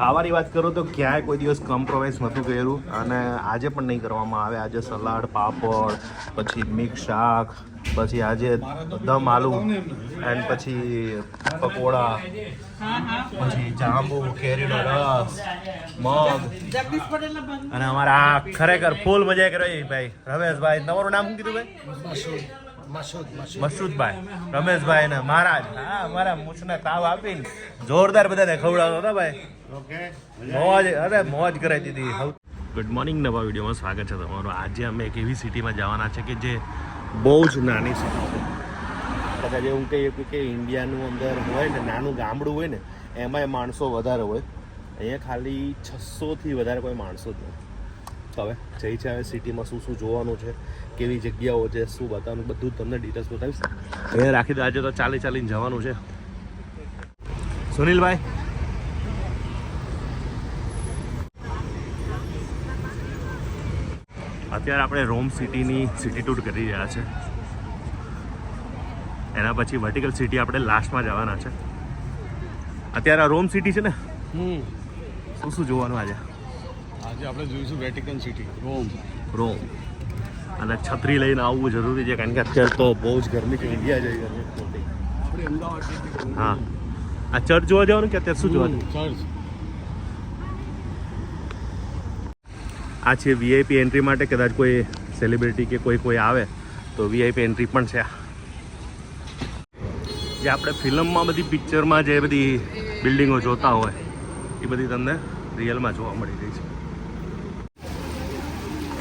ખાવાની વાત કરું તો ક્યાંય કોઈ દિવસ કોમ્પ્રોમાઇઝ નહોતું કર્યું અને આજે પણ નહીં કરવામાં આવે. આજે સલાડ, પાપડ, પછી મિક્સ શાક, પછી આજે દમ આલુ એન્ડ પછી પકોડા, પછી જાંબુ, કેરીનો રસ, મગ. અને અમારા ખરેખર ફૂલ મજા કરી ભાઈ. રમેશભાઈ તમારું નામ શું કીધું ભાઈ? મસૂદભાઈ રમેશભાઈ ને મહારાજ. હા મારા મૂછને તાવ આપીને જોરદાર બધાને ખવડાવતો હતો ભાઈ. મોજ અરે મોજ કરાવી દીધી. ગુડ મોર્નિંગ નવા વિડીયોમાં સ્વાગત છે તમારું. આજે અમે એક એવી સિટીમાં જવાના છે કે જે બહુ જ નાની સિટી છે. કદાચ એવું કહીએ કે ઇન્ડિયાનું અંદર હોય ને નાનું ગામડું હોય ને એમાંય માણસો વધારે હોય. અહીંયા ખાલી છસોથી વધારે કોઈ માણસો જ નથી. તો હવે જઈ છે હવે સિટીમાં શું શું જોવાનું છે? કેવી જગ્યાઓ છે શું બતાવવાનું બધું તમને ડિટેલ્સ બતાવીશ. અહીંયા રાખી દો આજે તો ચાલી ચાલીને જવાનું છે. સુનિલભાઈ? અત્યારે આપણે રોમ સિટીની સિટી ટૂર કરી રહ્યા છે. એના પછી વર્ટિકલ સિટી આપણે લાસ્ટમાં જવાના છે. અત્યારે આ રોમ સિટી છે ને? શું શું જોવાનું આજે? આજે આપણે જોઈશું વેટિકન સિટી રોમ. રોમ. અને છત્રી લઈને આવવું જરૂરી છે કારણ કે અત્યારે તો બહુ જ ગરમી છે ઇન્ડિયા. આપણે અમદાવાદ હા. આ ચર્ચ જોવા જવાનું કે અત્યારે શું જોવાનું? ચર્ચ આ છે વીઆઈપી એન્ટ્રી માટે કદાચ કોઈ સેલિબ્રિટી કે કોઈ કોઈ આવે તો વીઆઈપી એન્ટ્રી પણ છે જે આપણે ફિલ્મમાં બધી પિક્ચરમાં જે બધી બિલ્ડિંગો જોતા હોય એ બધી તમને રિયલમાં જોવા મળી રહી છે.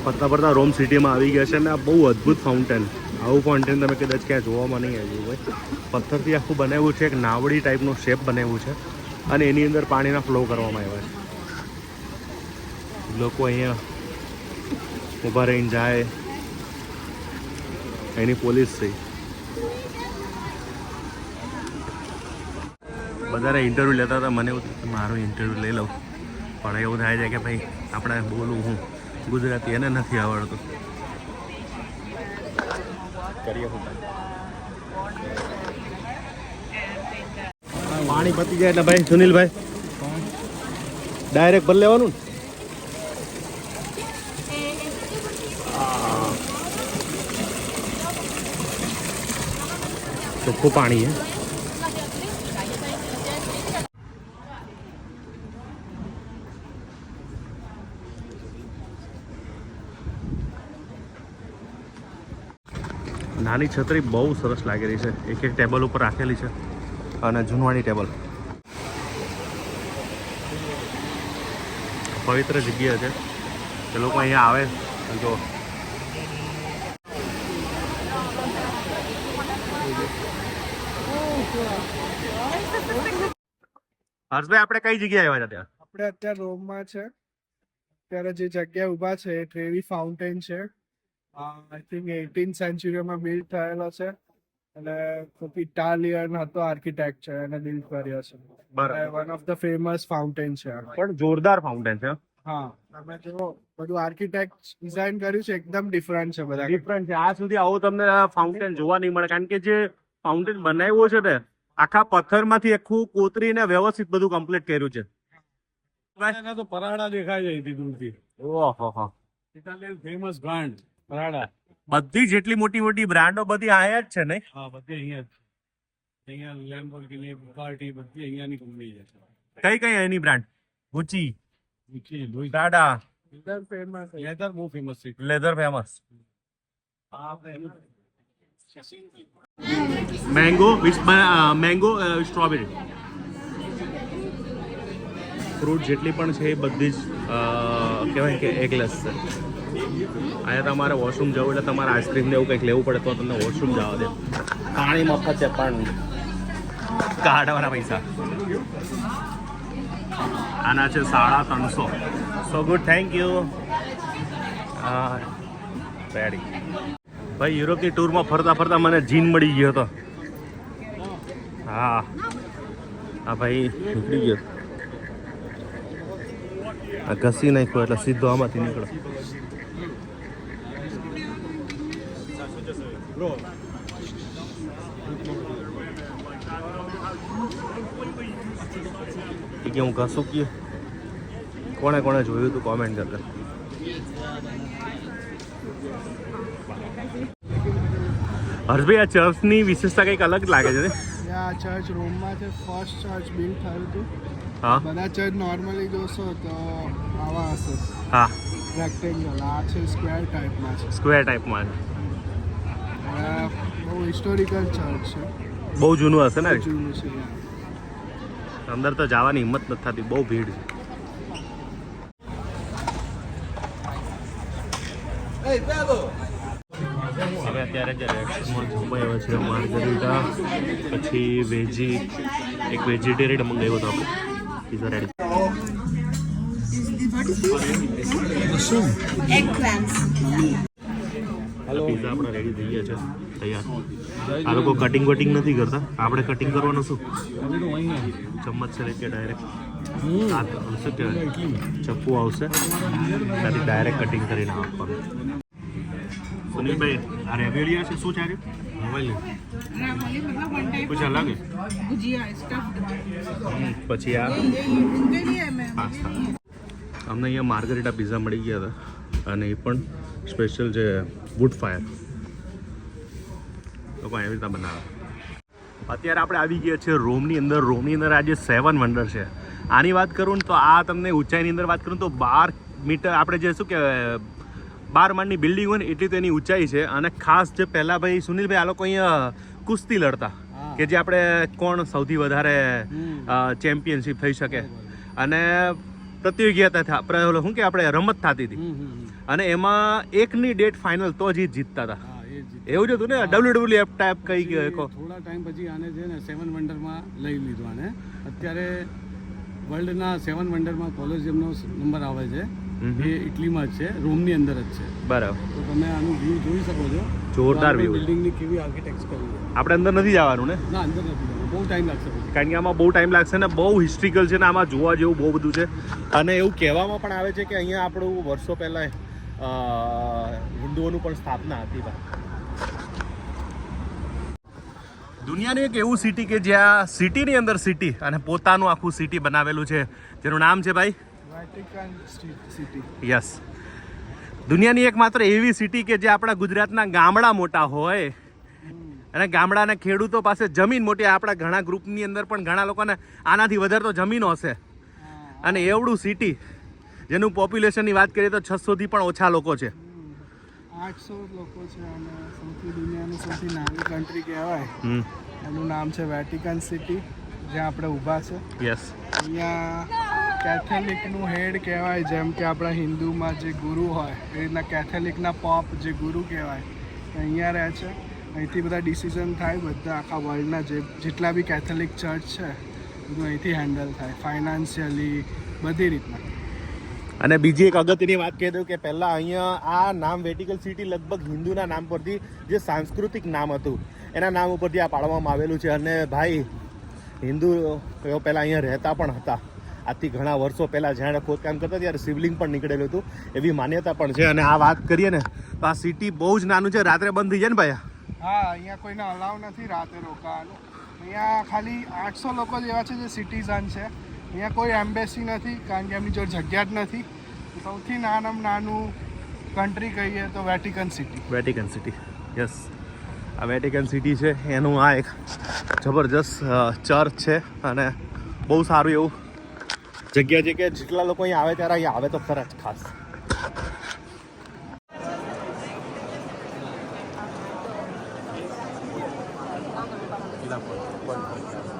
ફરતા ફરતા રોમ સિટીમાં આવી ગયા છે અને આ બહુ અદ્ભુત ફાઉન્ટેન આવું ફાઉન્ટેન તમે કદાચ ક્યાં જોવામાં નહીં આવ્યું હોય. પથ્થરથી આખું બનાવ્યું છે, એક નાવડી ટાઈપનું શેપ બનાવ્યું છે અને એની અંદર પાણીના ફ્લો કરવામાં આવ્યા છે. લોકો અહીંયા ઊભા રહીને જાય. એની પોલીસ થઈ બધાને ઇન્ટરવ્યૂ લેતા હતા. મને એવું મારું ઇન્ટરવ્યૂ લઈ લઉં. પણ એવું થાય છે કે ભાઈ, આપણે બોલું હું. ગુજરાતી એને નથી આવડતું. પાણી પતી જાય એટલે ભાઈ સુનિલભાઈ. ડાયરેક્ટ ભરી લેવાનું ચોખ્ખું પાણી છે. નાની છત્રી બહુ સરસ લાગી રહી છે. એક એક ટેબલ ઉપર રાખેલી છે. અને જૂનવાણી ટેબલ. પવિત્ર જગ્યા છે. એ લોકો અહીંયા આવે. જો. હર્ષભાઈ આપણે કઈ જગ્યાએ આવ્યા હતા આપણે અત્યારે રોમમાં છે. અત્યારે જે જગ્યા ઊભા છે એ ટ્રેવી ફાઉન્ટેન છે. આઈ થિંક એટીન સેન્ચુરીમાં બિલ્ડ થયેલો છે. અને ઇટાલિયન હતો આર્કિટેક્ટ છે એને બિલ્ડ કર્યો છે. બરાબર. One of the famous fountain છે. પણ જોરદાર ફાઉન્ટેન છે હા. તમે જો બધું આર્કિટેક્ટ ડિઝાઇન કર્યું છે એકદમ ડિફરન્ટ છે બધા. ડિફરન્ટ છે. આ સુધી આવું તમને ફાઉન્ટેન જોવા નહીં મળે કારણ કે જે ફાઉન્ટેન બનાવ્યો છે ને આખા પથ્થરમાંથી આખું કોતરીને વ્યવસ્થિત બધું કમ્પ્લીટ કર્યું છે. તો પરાડા દેખાય જાય દૂરથી. ઓહો ઇટાલિયન ફેમસ બ્રાન્ડ બધી જેટલી મોટી મોટી બ્રાન્ડો બધી આયા જ છે નહીં? હા બધી અહીંયા જ છે. અહીંયા લેમ્બોર્ગિની બુગાટી બધી અહીંયાની કંપની છે. કઈ કઈ એની બ્રાન્ડ? ગુચી ગુચી લુઈ ટાટા લેધર ફેમસ લેધર બહુ ફેમસ છે. લેધર ફેમસ આપણે mango with mango strawberry fruit જેટલી પણ છે એ બધી જ અ, કહેવાય કે એગલેસ છે. અહીંયા તમારે વોશરૂમ જવું એટલે તમારે આઈસ્ક્રીમ ને એવું કંઈક લેવું પડે તો તમને વોશરૂમ જવા દે. પાણી મફત છે પણ કાઢવાના પૈસા. આના છે સાડા ત્રણસો. So good thank you ready ભાઈ યુરોપની ટૂરમાં ફરતા ફરતા મને જીન મળી ગયો હતો. હા. હા, ભાઈ, નીકળી ગયો. આ ઘસી નાખ્યો એટલે સીધો આમાંથી નીકળો એ કે હું ઘસું કે કોણે કોણે જોયું હતું કોમેન્ટ કરતા? હર્ષભાઈ આ ચર્ચની વિશેષતા કંઈક અલગ લાગે છે આ ચર્ચ રોમમાં છે ફર્સ્ટ ચર્ચ બિલ્ડ થયું હતું. હા. બધા ચર્ચ નોર્મલી જોશો તો આવા હશે. હા. રેક્ટેંગલ આ છે સ્ક્વેર ટાઈપમાં છે. સ્ક્વેર ટાઈપમાં આ બહુ હિસ્ટોરિકલ ચર્ચ છે. બહુ જૂનું હશે ને? જૂનું છે અંદર તો જવાની હિંમત નથી થતી બહુ ભીડ છે. હવે અત્યારે જે રેસ્ટોરન્ટ જમાયો છે માર્ગરીટા પછી વેજી એક વેજીટેરિયન મંગાવ્યો હતો આપણે. Pizza ready Eggplants. પીઝા આપણા રેડી થઈ ગયા છે. તૈયાર. આ લોકો કટિંગ વટિંગ નથી કરતા. આપણે કટિંગ કરવાનું શું? ચમચ છે કે ડાયરેક્ટ શું કહેવાય? ચપ્પુ આવશે. ત્યાંથી ડાયરેક્ટ કટિંગ કરીને આપવાનું. સુનિલભાઈ છે? શું છે પછી આ પાસ્તા અમને અહીંયા માર્ગરેટા પીઝા મળી ગયા હતા. અને એ પણ સ્પેશિયલ છે વુડ ફાયર લોકો એવી રીતે બનાવે. અત્યારે આપણે આવી ગયા છીએ રોમની અંદર. રોમની અંદર આજે સેવન વંડર છે. આની વાત કરું ને તો આ તમને ઊંચાઈની અંદર વાત કરું તો બાર મીટર આપણે જે શું કહેવાય બાર માળની બિલ્ડિંગ હોય ને એટલી તો એની ઊંચાઈ છે. અને ખાસ જે પહેલાં ભાઈ સુનિલભાઈ આ લોકો અહીંયા કુસ્તી લડતા કે જે આપણે કોણ સૌથી વધારે ચેમ્પિયનશિપ થઈ શકે. અને પ્રતિયોગિતા શું કે આપણે રમત થતી હતી. અને એમાં એકની ડેટ ફાઇનલ તો જ જીતતા હતા. હા એવું જ હતું ને? ડબલ્યુ ડબલ્યુ એફ ટાઈપ કઈ ગયો થોડા ટાઈમ પછી આને છે ને સેવન વન્ડરમાં લઈ લીધું આને. અત્યારે વર્લ્ડના સેવન વન્ડરમાં કોલેજિયમનો નંબર આવે છે એ ઇટલીમાં જ છે રોમની અંદર જ છે. બરાબર. તો તમે આનું વ્યૂ જોઈ શકો છો. જોરદાર વ્યૂ બિલ્ડિંગની કેવી આર્કિટેક્ટ કરી આપણે અંદર નથી જવાનું ને? ના અંદર નથી બહુ ટાઈમ લાગશે કારણ કે આમાં બહુ ટાઈમ લાગશે ને બહુ હિસ્ટ્રિકલ છે ને આમાં જોવા જેવું બહુ બધું છે. અને એવું કહેવામાં પણ આવે છે કે અહીંયા આપણું વર્ષો પહેલાં હિન્દુઓનું પણ સ્થાપના હતી ભાઈ દુનિયાનું એક એવું સિટી કે જ્યાં સિટીની અંદર સિટી અને પોતાનું આખું સિટી બનાવેલું છે. જેનું નામ છે ભાઈ? સિટી યસ દુનિયાની એક માત્ર એવી સિટી કે જે આપણા ગુજરાતના ગામડા મોટા હોય. અને ગામડાના ખેડૂતો પાસે જમીન મોટી આપણા ઘણા ગ્રુપની અંદર પણ ઘણા લોકોને આનાથી વધારે તો જમીનો હશે. અને એવડું સિટી જેનું પોપ્યુલેશનની વાત કરીએ તો છસોથી પણ ઓછા લોકો છે. આઠસો લોકો છે અને સૌથી દુનિયાની સૌથી નાની કન્ટ્રી કહેવાય. એનું નામ છે વેટિકન સિટી જ્યાં આપણે ઊભા છે. યસ અહીંયા કેથોલિકનું હેડ કહેવાય જેમ કે આપણા હિન્દુમાં જે ગુરુ હોય એ રીતના કેથોલિકના પોપ જે ગુરુ કહેવાય અહીંયા રહે છે. અહીંથી બધા ડિસિઝન થાય બધા આખા વર્લ્ડના જે જેટલા બી કેથોલિક ચર્ચ છે બધું અહીંથી હેન્ડલ થાય ફાઇનાન્શિયલી બધી રીતના. અને બીજી એક અગત્યની વાત કહી દઉં કે પહેલાં અહીંયા આ નામ વેટિકલ સિટી લગભગ હિન્દુના નામ પરથી જે સાંસ્કૃતિક નામ હતું, એના નામ ઉપરથી આ પાડવામાં આવેલું છે. અને ભાઈ, હિન્દુ પહેલાં અહીંયા રહેતા પણ હતા. આજથી ઘણા વર્ષો પહેલાં જ્યારે ખોદકામ કરતા ત્યારે શિવલિંગ પણ નીકળેલું હતું. એવી માન્યતા પણ છે. અને આ વાત કરીએ ને, તો આ સિટી બહુ જ નાનું છે. રાત્રે બંધ થઈ જાય ને ભાઈ? હા, અહીંયા કોઈને અલાવ નથી રાતે રોકાવાનું. અહીંયા ખાલી આઠસો લોકો જ એવા છે જે સિટીઝન છે. અહીંયા કોઈ એમ્બેસી નથી, કારણ કે એમની જોડે જગ્યા જ નથી. સૌથી નાનામાં નાનું કન્ટ્રી કહીએ તો Vatican city Vatican city yes આ વેટિકન સિટી છે, એનું આ એક જબરજસ્ત ચર્ચ છે અને બહુ સારું એવું જગ્યા છે જેટલા લોકો અહીંયા આવે ત્યારે અહીં આવે તો ખરા જ ખાસ. Thank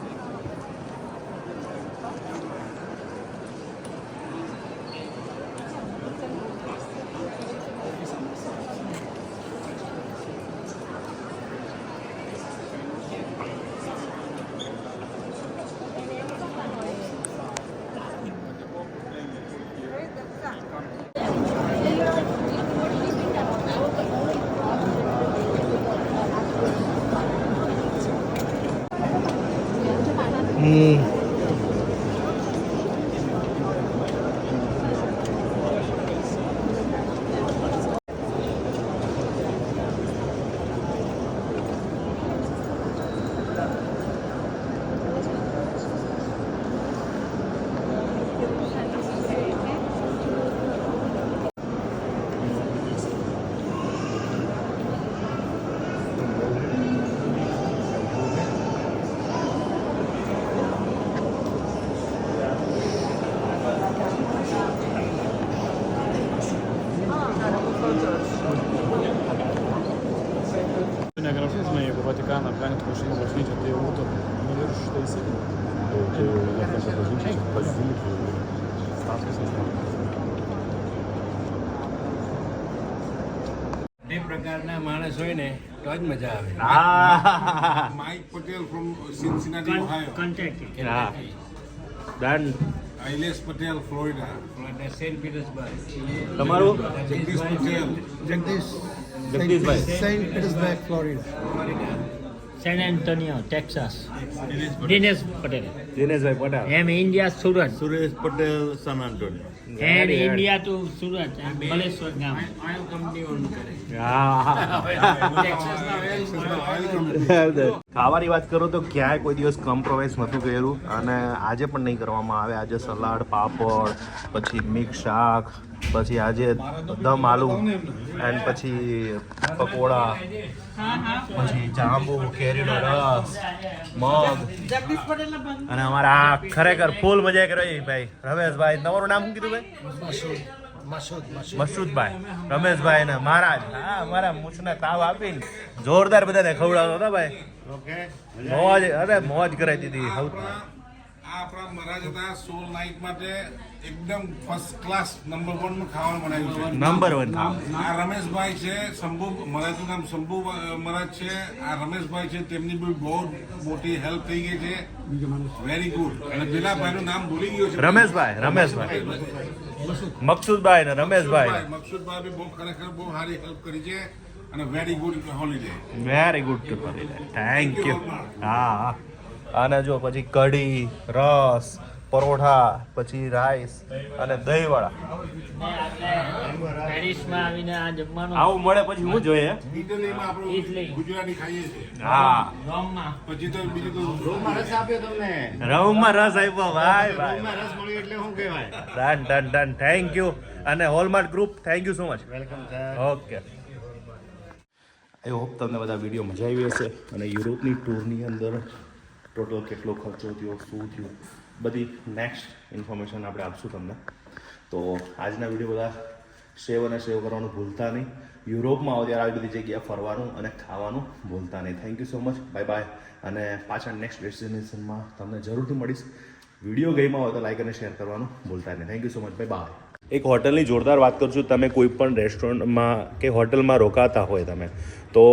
Happy એ પ્રકારના માણસ હોય ને તો જ મજા આવે હા Mike Patel from Cincinnati, Ohio. હા ડન Ailes Patel, Florida. Saint Petersburg તમારું Jagdish Patel. Jagdish Jagdishbhai Saint Petersburg Florida San Antonio Texas Dinesh Patel Dineshbhai Patel M India Surat Suresh Patel San Antonio and India to Surat Maleshwar ગામ. Oil company on કરે ખાવાની વાત કરું તો ક્યાંય કોઈ દિવસ કોમ્પ્રોમાઇઝ નહોતું કર્યું અને આજે પણ નહીં કરવામાં આવે. આજે સલાડ પાપડ પછી મિક્સ શાક પછી આજે દમ આલુ એન્ડ પછી પકોડા પછી જાંબુ કેરીનો રસ મગ. અને અમારા આ ખરેખર ફૂલ મજા કરી ભાઈ. રમેશભાઈ તમારું નામ શું કીધું ભાઈ? મસૂદભાઈ. રમેશભાઈ ને મહારાજ. હા મારા મૂછને તાવ આપીને જોરદાર બધાને ખવડાવતો હતા ભાઈ. મોજ અરે મોજ કરાવી દીધી. આ આપણા મહારાજ હતા સોલ નાઇટ માટે એકદમ ફર્સ્ટ ક્લાસ નંબર વનનું ખાવાનું બનાવ્યું છે. નંબર વન આ રમેશભાઈ છે શંભુ મહારાજનું નામ શંભુ મહારાજ છે. આ રમેશભાઈ છે તેમની બી બહુ મોટી હેલ્પ થઈ ગઈ છે. વેરી ગુડ અને પેલા ભાઈનું નામ ભૂલી ગયો છે. રમેશભાઈ રમેશભાઈ. મકસુદભાઈ ને રમેશભાઈ. મકસુદભાઈ બી બહુ ખરેખર બહુ સારી હેલ્પ કરી છે. અને very good holiday very good thank you હા. અને જો પછી કઢી રસ પરોઠા પછી રાઈસ અને આ જમવાનું આવું મળે પછી હું જોઈએ. હા પછી તો બીજું તો રસ આપ્યો તમને. રવમાં રસ આપ્યો ભાઈ ભાઈ. રસ મળ્યો એટલે શું કહેવાય? Done done done. Thank you અને Hallmart group thank you so much welcome sir okay I hope તમને બધા વીડિયો મજા આવી હશે અને યુરોપની ટૂરની અંદર ટોટલ કેટલો ખર્ચો થયો, શું થયું, બધી નેક્સ્ટ ઇન્ફોર્મેશન આપણે આપશું તમને. તો આજના વીડિયો બધા સેવ અને સેવ કરવાનું ભૂલતા નહીં. યુરોપમાં આવો ત્યારે આવી બધી જગ્યાએ ફરવાનું અને ખાવાનું ભૂલતા નહીં. Thank you so much bye bye અને પાછા નેક્સ્ટ ડેસ્ટિનેશનમાં તમને જરૂરથી મળીશ. વીડિયો ગઈમાં હોય તો લાઈક અને શેર કરવાનું ભૂલતા નહીં. Thank you so much bye bye એક હોટલની જોરદાર વાત કરું છું. તમે કોઈ પણ રેસ્ટોરન્ટમાં કે હોટલમાં રોકાતા હોય તમે, તો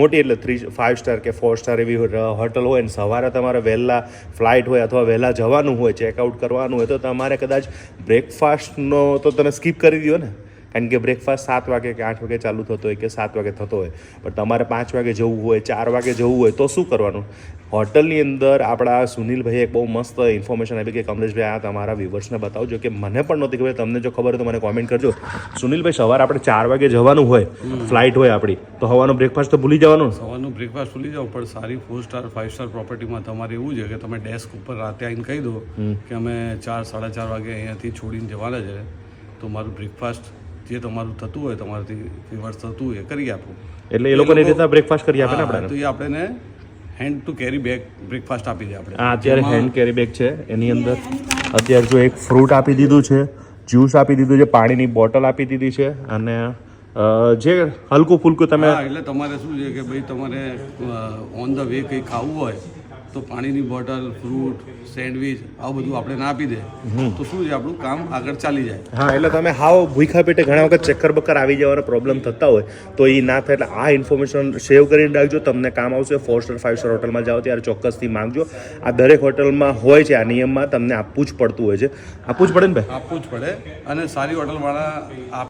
મોટી એટલે થ્રી ફાઇવ સ્ટાર કે ફોર સ્ટાર એવી હોટલ હોય ને સવારે તમારે વહેલા ફ્લાઇટ હોય અથવા વહેલા જવાનું હોય ચેકઆઉટ કરવાનું હોય, તો તમારે કદાચ બ્રેકફાસ્ટનો તો તમે સ્કીપ કરી દો ને. કારણ કે બ્રેકફાસ્ટ સાત વાગે કે આઠ વાગે ચાલુ થતો હોય કે સાત વાગે થતો હોય. પણ તમારે પાંચ વાગે જવું હોય ચાર વાગે જવું હોય તો શું કરવાનું? હોટલની અંદર આપણા સુનિલભાઈએ એક બહુ મસ્ત ઇન્ફોર્મેશન આપી કે કમલેશભાઈ આ તમારા વ્યુવર્સને બતાવજો કે મને પણ નહોતી ખબર તમને જો ખબર હોય તો મને કોમેન્ટ કરજો. સુનિલભાઈ સવારે આપણે ચાર વાગે જવાનું હોય ફ્લાઇટ હોય આપણી તો હવાનો બ્રેકફાસ્ટ તો ભૂલી જવાનું? સવારનું બ્રેકફાસ્ટ ભૂલી જાઓ પણ સારી ફોર સ્ટાર ફાઇવ સ્ટાર પ્રોપર્ટીમાં તમારે એવું છે કે તમે ડેસ્ક ઉપર રાતે આવીને કહી દો કે અમે ચાર સાડા ચાર વાગે અહીંયાથી છોડીને જવાના છે તો મારું બ્રેકફાસ્ટ જે તમારું થતું હોય તમારાથી ફેવર થતું હોય એ કરી આપો. એટલે એ લોકોને રીતના બ્રેકફાસ્ટ કરી આપે ને હા, તો આપણે એ આપણને hand to carry bag breakfast આપી દે આપણે. અત્યારે હેન્ડ કેરી બેગ છે એની અંદર અત્યારે જો એક ફ્રૂટ આપી દીધું છે જ્યુસ આપી દીધું છે પાણીની બોટલ આપી દીધી છે અને જે હલકું ફૂલકું તમે એટલે તમારે શું છે કે ભાઈ તમારે ઓન ધ વે કંઈ ખાવું હોય તો પાણીની બોટલ ફ્રૂટ સેન્ડવિચ આવું બધું આપણે ના આપી દે તો શું છે આપણું કામ આગળ ચાલી જાય. હા એટલે તમે હાવ ભૂખા પેટે ઘણા વખત ચક્કર બક્કર આવી જવાનો પ્રોબ્લેમ થતા હોય તો એ ના થાય. એટલે આ ઇન્ફોર્મેશન સેવ કરીને રાખજો. તમને કામ આવશે ફોર સ્ટાર ફાઇવ સ્ટાર હોટલમાં જાઓ ત્યારે ચોક્કસથી માંગજો. આ દરેક હોટલમાં હોય છે આ નિયમમાં તમને આપવું જ પડતું હોય છે. આપવું જ પડે ને ભાઈ? આપવું જ પડે. અને સારી હોટલવાળા આપ